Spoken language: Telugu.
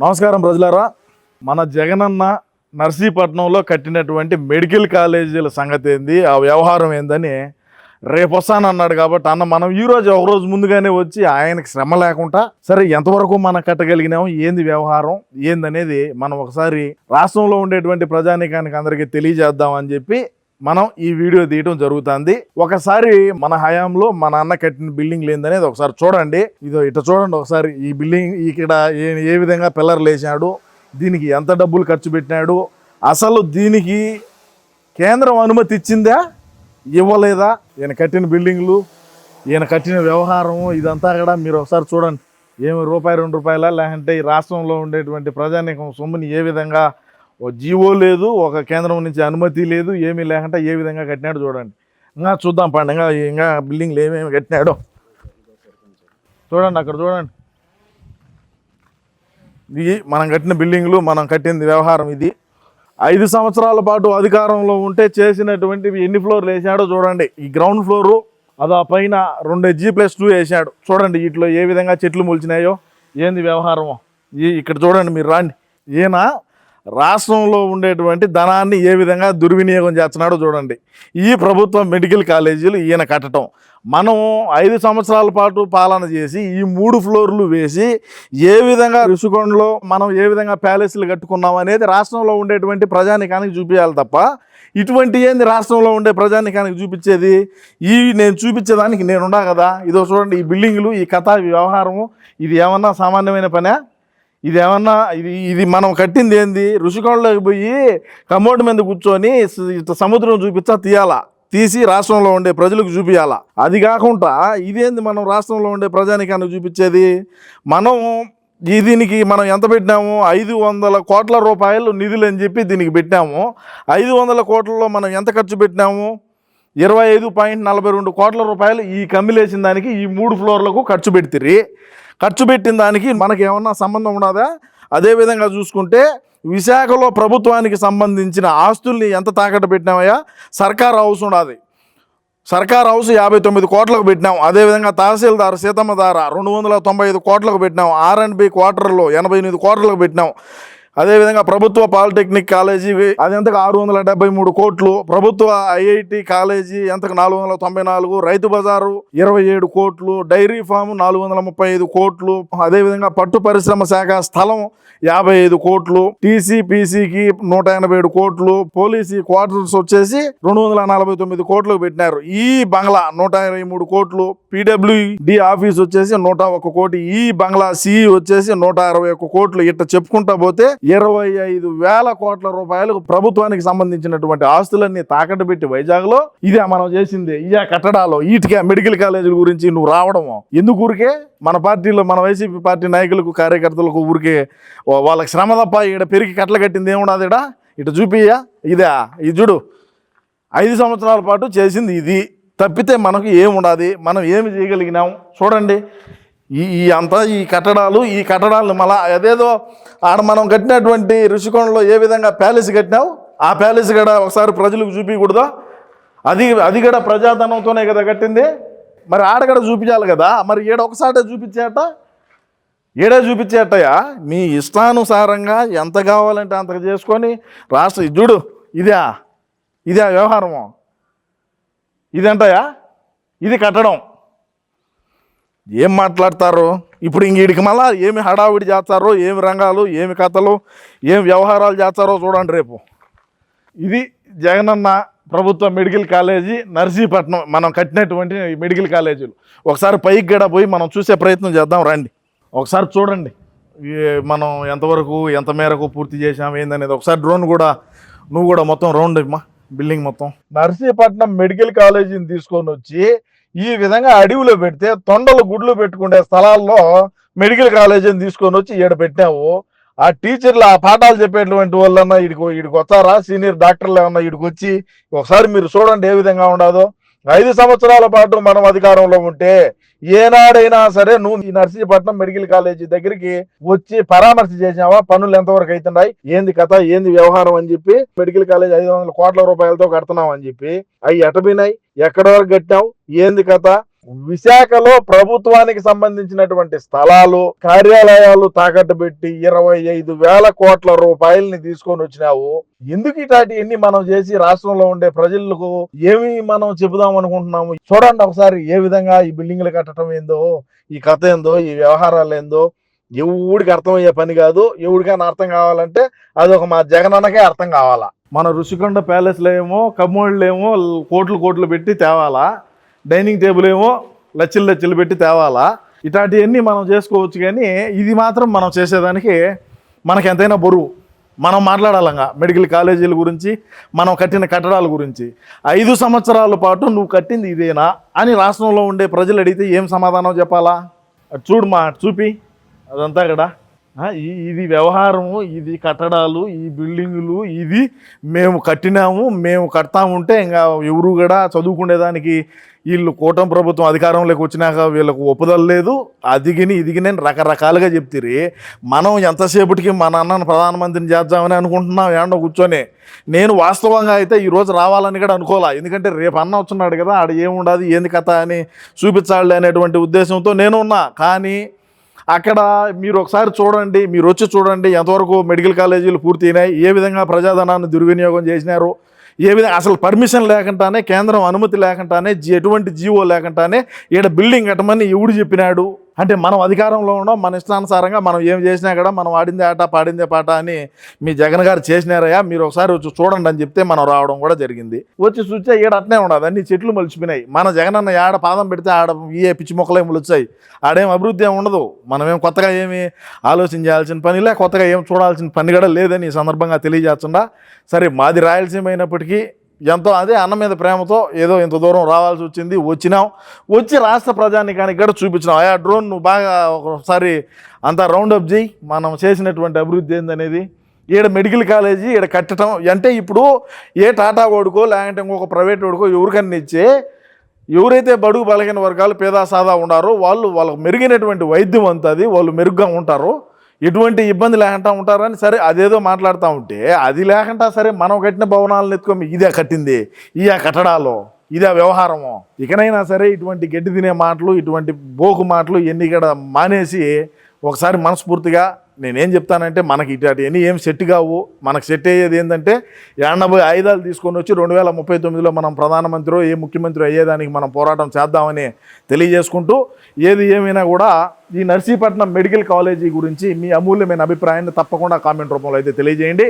నమస్కారం ప్రజలారా. మన జగనన్న నర్సీపట్నంలో కట్టినటువంటి మెడికల్ కాలేజీల సంగతి ఏంది ఆ వ్యవహారం ఏందని రేపు వస్తానన్నాడు కాబట్టి అన్న మనం ఈరోజు ఒకరోజు ముందుగానే వచ్చి ఆయనకి శ్రమ లేకుండా సరే ఎంతవరకు మనం కట్టగలిగినాము ఏంది వ్యవహారం ఏందనేది మనం ఒకసారి రాష్ట్రంలో ఉండేటువంటి ప్రజానీకానికి అందరికీ తెలియజేద్దాం అని చెప్పి మనం ఈ వీడియో తీయడం జరుగుతుంది. ఒకసారి మన హయాంలో మన అన్న కట్టిన బిల్డింగ్ లేదనేది ఒకసారి చూడండి. ఇదో ఇట చూడండి ఒకసారి. ఈ బిల్డింగ్ ఇక్కడ ఏ విధంగా పిల్లర్లు వేసాడు దీనికి ఎంత డబ్బులు ఖర్చు పెట్టినాడు అసలు దీనికి కేంద్రం అనుమతి ఇచ్చిందా ఇవ్వలేదా? ఈయన కట్టిన బిల్డింగ్లు ఈయన కట్టిన వ్యవహారము ఇదంతా కూడా మీరు ఒకసారి చూడండి. ఏమి రూపాయి రెండు రూపాయల లేదంటే ఈ రాష్ట్రంలో ఉండేటువంటి ప్రజానీకం సొమ్ముని ఏ విధంగా ఒక జీవో లేదు ఒక కేంద్రం నుంచి అనుమతి లేదు ఏమీ లేకుండా ఏ విధంగా కట్టినాడు చూడండి. ఇంకా చూద్దాం పండి ఇంకా ఇంకా బిల్డింగ్లు ఏమేమి కట్టినాడో. చూడండి అక్కడ చూడండి. ఇది మనం కట్టిన బిల్డింగ్లు మనం కట్టింది వ్యవహారం ఇది. ఐదు సంవత్సరాల పాటు అధికారంలో ఉంటే చేసినటువంటివి ఎన్ని ఫ్లోర్లు వేసాడో చూడండి. ఈ గ్రౌండ్ ఫ్లోరు అది ఆ పైన రెండు జీ ప్లస్ టూ వేసాడు చూడండి వీటిలో ఏ విధంగా చెట్లు మొలిచినాయో ఏంది వ్యవహారమో. ఈ ఇక్కడ చూడండి మీరు రాండి. ఈయన రాష్ట్రంలో ఉండేటువంటి ధనాన్ని ఏ విధంగా దుర్వినియోగం చేస్తున్నాడో చూడండి. ఈ ప్రభుత్వ మెడికల్ కాలేజీలు ఈయన కట్టడం. మనం ఐదు సంవత్సరాల పాటు పాలన చేసి ఈ మూడు ఫ్లోర్లు వేసి ఏ విధంగా రుషికొండలో మనం ఏ విధంగా ప్యాలెస్లు కట్టుకున్నాం అనేది రాష్ట్రంలో ఉండేటువంటి ప్రజానికానికి చూపించాలి తప్ప ఇటువంటి ఏంది రాష్ట్రంలో ఉండే ప్రజానికానికి చూపించేది? ఈ నేను చూపించేదానికి నేను కదా? ఇదో చూడండి ఈ బిల్డింగులు ఈ కథ వ్యవహారము ఇది ఏమన్నా సామాన్యమైన పనే? ఇది ఏమన్నా ఇది ఇది మనం కట్టింది ఏంది? ఋషికొండలోకి పోయి కమోడ్ మీద కూర్చొని సముద్రం చూపించా తీయాలా? తీసి రాష్ట్రంలో ఉండే ప్రజలకు చూపించాలా అది కాకుండా ఇదేంది మనం రాష్ట్రంలో ఉండే ప్రజానికానికి చూపించేది? మనం ఈ దీనికి మనం ఎంత పెట్టినాము? ఐదు వందల కోట్ల రూపాయలు నిధులు అని చెప్పి దీనికి పెట్టాము. ఐదు వందల కోట్లలో మనం ఎంత ఖర్చు పెట్టినాము? ఇరవై ఐదు పాయింట్ నలభై రెండు కోట్ల రూపాయలు ఈ కమ్మిలేసిన దానికి ఈ మూడు ఫ్లోర్లకు ఖర్చు పెడితే ఖర్చు పెట్టిన దానికి మనకి ఏమన్నా సంబంధం ఉన్నదా? అదేవిధంగా చూసుకుంటే విశాఖలో ప్రభుత్వానికి సంబంధించిన ఆస్తుల్ని ఎంత తాకట్టు పెట్టినామయ్యా? సర్కార్ హౌస్ ఉన్నది. సర్కార్ హౌస్ యాభై తొమ్మిది కోట్లకు పెట్టినాం. అదేవిధంగా తహసీల్దార్ సీతమ్మ దార రెండు వందల తొంభై ఐదు కోట్లకు పెట్టినాం. ఆర్ అండ్ బి క్వార్టర్లో ఎనభై ఎనిమిది కోట్లకు పెట్టినాం. అదేవిధంగా ప్రభుత్వ పాలిటెక్నిక్ కాలేజీ అది ఎంతకు? ఆరు వందల డెబ్బై మూడు కోట్లు. ప్రభుత్వ ఐఐటి కాలేజీ ఎంతకు? నాలుగు వందల తొంభై నాలుగు. రైతు బజారు ఇరవై ఏడు కోట్లు. డైరీ ఫామ్ నాలుగు వందల ముప్పై ఐదు కోట్లు. అదేవిధంగా పట్టు పరిశ్రమ శాఖ స్థలం యాభై ఐదు కోట్లు. టీసీపీసీకి నూట ఎనభై ఏడు కోట్లు. పోలీసు క్వార్టర్స్ వచ్చేసి రెండు వందల నలభై తొమ్మిది కోట్లకు పెట్టినారు. ఈ బంగ్లా నూట ఇరవై మూడు కోట్లు. పీడబ్ల్యూడి ఆఫీస్ వచ్చేసి నూట ఒక కోటి. ఈ బంగ్లా సిఈ వచ్చేసి నూట అరవై ఒక్క కోట్లు. ఇట్లా చెప్పుకుంటా పోతే ఇరవై ఐదు వేల కోట్ల రూపాయలకు ప్రభుత్వానికి సంబంధించినటువంటి ఆస్తులన్నీ తాకట్టు పెట్టి వైజాగ్లో ఇదే మనం చేసింది. ఇదే కట్టడాలు ఈటికే మెడికల్ కాలేజీల గురించి నువ్వు రావడము. ఎందుకు ఊరికే? మన పార్టీలో మన వైసీపీ పార్టీ నాయకులకు కార్యకర్తలకు ఊరికే వాళ్ళకి శ్రమ తప్ప ఇక్కడ పెరిగి కట్టలు కట్టింది ఏమున్నది ఇడా ఇటు చూపియ్యా ఇదే ఇది చూడు. ఐదు సంవత్సరాల పాటు చేసింది ఇది. తప్పితే మనకు ఏముండదు మనం ఏమి చేయగలిగినాం? చూడండి. ఈ ఈ అంతా ఈ కట్టడాలు ఈ కట్టడాలను మళ్ళా అదేదో ఆడ మనం కట్టినటువంటి ఋషికోణంలో ఏ విధంగా ప్యాలెస్ కట్టినావు? ఆ ప్యాలెస్ కూడా ఒకసారి ప్రజలకు చూపించకూడదా అది అది కూడా ప్రజాధనంతోనే కదా కట్టింది? మరి ఆడ కూడా చూపించాలి కదా? మరి ఈడ ఒకసారి చూపించేట? ఏడే చూపించేటయ్యా? మీ ఇష్టానుసారంగా ఎంత కావాలంటే అంత చేసుకొని రాష్ట్ర ఇది చూడు ఇదే ఇదే వ్యవహారము. ఇదంటయా ఇది కట్టడం. ఏం మాట్లాడతారు? ఇప్పుడు ఇంకీడికి మళ్ళా ఏమి హడావిడి చేస్తారో ఏమి రంగాలు ఏమి కథలు ఏమి వ్యవహారాలు చేస్తారో చూడండి రేపు. ఇది జగనన్న ప్రభుత్వ మెడికల్ కాలేజీ నర్సీపట్నం మనం కట్టినటువంటి మెడికల్ కాలేజీలు. ఒకసారి పైకి గడ పోయి మనం చూసే ప్రయత్నం చేద్దాం రండి. ఒకసారి చూడండి. మనం ఎంతవరకు ఎంత మేరకు పూర్తి చేసాం ఏందనేది. ఒకసారి డ్రోన్ కూడా నువ్వు కూడా మొత్తం రౌండ్ అమ్మా బిల్డింగ్ మొత్తం. నర్సీపట్నం మెడికల్ కాలేజీని తీసుకొని వచ్చి ఈ విధంగా అడవిలో పెడితే తొండలు గుడ్లు పెట్టుకునే స్థలాల్లో మెడికల్ కాలేజీని తీసుకొని వచ్చి ఈడ పెట్టినావు ఆ టీచర్లు ఆ పాఠాలు చెప్పేటువంటి వాళ్ళన్నా ఇడికి ఇడికి వస్తారా సీనియర్ డాక్టర్లు ఏమన్నా ఇడికి వచ్చి ఒకసారి మీరు చూడండి ఏ విధంగా ఉండదో. ఐదు సంవత్సరాల పాటు మనం అధికారంలో ఉంటే ఏనాడైనా సరే నువ్వు ఈ నర్సీపట్నం మెడికల్ కాలేజీ దగ్గరికి వచ్చి పరామర్శ చేసావా పనులు ఎంతవరకు అవుతున్నాయి? ఏంది కథ? ఏంది వ్యవహారం అని చెప్పి మెడికల్ కాలేజ్ ఐదు వందల కోట్ల రూపాయలతో కడుతున్నావు అని చెప్పి అవి ఎటబినాయి ఎక్కడ వరకు కట్టావు ఏంది కథ? విశాఖలో ప్రభుత్వానికి సంబంధించినటువంటి స్థలాలు కార్యాలయాలు తాకట్టు పెట్టి ఇరవై ఐదు వేల కోట్ల రూపాయలని తీసుకొని వచ్చినావు. ఎందుకు ఇటాటివన్నీ మనం చేసి రాష్ట్రంలో ఉండే ప్రజలకు ఏమి మనం చెబుదాం అనుకుంటున్నాము? చూడండి ఒకసారి ఏ విధంగా ఈ బిల్డింగ్లు కట్టడం ఏందో ఈ కథ ఏందో ఈ వ్యవహారాలు ఏందో. ఎవడికి అర్థమయ్యే పని కాదు. ఎవడికైనా అర్థం కావాలంటే అది ఒక మా జగనన్నకే అర్థం కావాలా. మన ఋషికొండ ప్యాలెస్లో ఏమో కమ్మోళ్ళు ఏమో కోట్లు కోట్లు పెట్టి తేవాలా? డైనింగ్ టేబుల్ ఏమో లచ్చలు లచ్చలు పెట్టి తేవాలా? ఇట్లాంటివన్నీ మనం చేసుకోవచ్చు కానీ ఇది మాత్రం మనం చేసేదానికి మనకి ఎంతైనా బరువు. మనం మాట్లాడాలంగా మెడికల్ కాలేజీల గురించి మనం కట్టిన కట్టడాల గురించి. ఐదు సంవత్సరాల పాటు నువ్వు కట్టింది ఇదేనా అని రాష్ట్రంలో ఉండే ప్రజలు అడిగితే ఏం సమాధానం చెప్పాలా? చూడు మా చూపి. అదంతా కదా. ఇది వ్యవహారము ఇది కట్టడాలు ఈ బిల్డింగులు ఇది మేము కట్టినాము మేము కడతాముంటే ఇంకా ఎవరు కూడా చదువుకునేదానికి వీళ్ళు కూటమి ప్రభుత్వం అధికారంలోకి వచ్చినాక వీళ్ళకు ఒప్పుదల లేదు. అదిగిని ఇదిగిని రకరకాలుగా చెప్తిరి. మనం ఎంతసేపటికి మన అన్నను ప్రధానమంత్రిని చేద్దామని అనుకుంటున్నాం ఏండో కూర్చొని. నేను వాస్తవంగా అయితే ఈరోజు రావాలని కూడా అనుకోవాలా ఎందుకంటే రేపు అన్న వచ్చున్నాడు కదా ఆడ ఏముండదు ఏంది కథ అని చూపించాలి అనేటువంటి ఉద్దేశంతో నేను ఉన్నా. కానీ అక్కడ మీరు ఒకసారి చూడండి మీరు వచ్చి చూడండి ఎంతవరకు మెడికల్ కాలేజీలు పూర్తయినాయి ఏ విధంగా ప్రజాధనాన్ని దుర్వినియోగం చేసినారు ఏ విధంగా అసలు పర్మిషన్ లేకుండానే కేంద్రం అనుమతి లేకుండానే జీ- ఎటువంటి జీవో లేకుండానే ఈడ బిల్డింగ్ కట్టమని ఎవడు చెప్పినాడు? అంటే మనం అధికారంలో ఉన్నాం మన ఇష్టానుసారంగా మనం ఏం చేసినా కూడా మనం ఆడిందే ఆట పాడిందే పాట అని మీ జగన్ గారు చేసినారయ్యా మీరు ఒకసారి వచ్చి చూడండి అని చెప్తే మనం రావడం కూడా జరిగింది. వచ్చి చూస్తే ఈడ అట్నే ఉండదు అన్ని చెట్లు మలిచిపోయినాయి. మన జగన్ అన్న ఆడ పాదం పెడితే ఆడ ఏ పిచ్చి మొక్కలే మొలిచాయి ఆడేం అభివృద్ధి ఏమి ఉండదు. మనమేం కొత్తగా ఏమి ఆలోచన చేయాల్సిన పని లే కొత్తగా ఏం చూడాల్సిన పని కూడా లేదని ఈ సందర్భంగా తెలియజేస్తుండా సరే మాది రాయలసీమ అయినప్పటికీ ఎంతో అదే అన్న మీద ప్రేమతో ఏదో ఇంత దూరం రావాల్సి వచ్చింది వచ్చినాం. వచ్చి రాష్ట్ర ప్రజానికానికి కూడా చూపించినాం. ఆయా డ్రోన్ నువ్వు బాగా ఒకసారి అంతా రౌండ్ చేయి మనం చేసినటువంటి అభివృద్ధి ఏందనేది? ఈడ మెడికల్ కాలేజీ ఈడ కట్టడం అంటే ఇప్పుడు ఏ టాటా వాడుకో లేదంటే ఇంకొక ప్రైవేట్ వాడుకో ఎవరికన్నా ఇచ్చే ఎవరైతే బడుగు బలహీన వర్గాలు పేదా సాదా ఉన్నారో వాళ్ళు వాళ్ళకు మెరుగైనటువంటి వైద్యం అంతది వాళ్ళు మెరుగ్గా ఉంటారు. ఎటువంటి ఇబ్బంది లేకుండా ఉంటారని సరే అదేదో మాట్లాడుతూ ఉంటే అది లేకుండా సరే మనం కట్టిన భవనాలను ఎత్తుకొని ఇదే కట్టింది ఇదే కట్టడాలు ఇదే వ్యవహారము. ఇకనైనా సరే ఇటువంటి గడ్డి తినే మాటలు ఇటువంటి బోకు మాటలు ఇవన్నీ కూడా మానేసి ఒకసారి మనస్ఫూర్తిగా నేనేం చెప్తానంటే మనకి ఇట్లాంటివన్నీ ఏం సెట్ కావు. మనకు సెట్ అయ్యేది ఏంటంటే ఎనభై ఆయుధాలు తీసుకొని వచ్చి రెండు వేల ముప్పై తొమ్మిదిలో మనం ప్రధానమంత్రి ఏ ముఖ్యమంత్రి అయ్యేదానికి మనం పోరాటం చేద్దామని తెలియజేసుకుంటూ ఏది ఏమైనా కూడా ఈ నర్సీపట్నం మెడికల్ కాలేజీ గురించి మీ అమూల్యమైన అభిప్రాయాన్ని తప్పకుండా కామెంట్ రూపంలో అయితే తెలియజేయండి.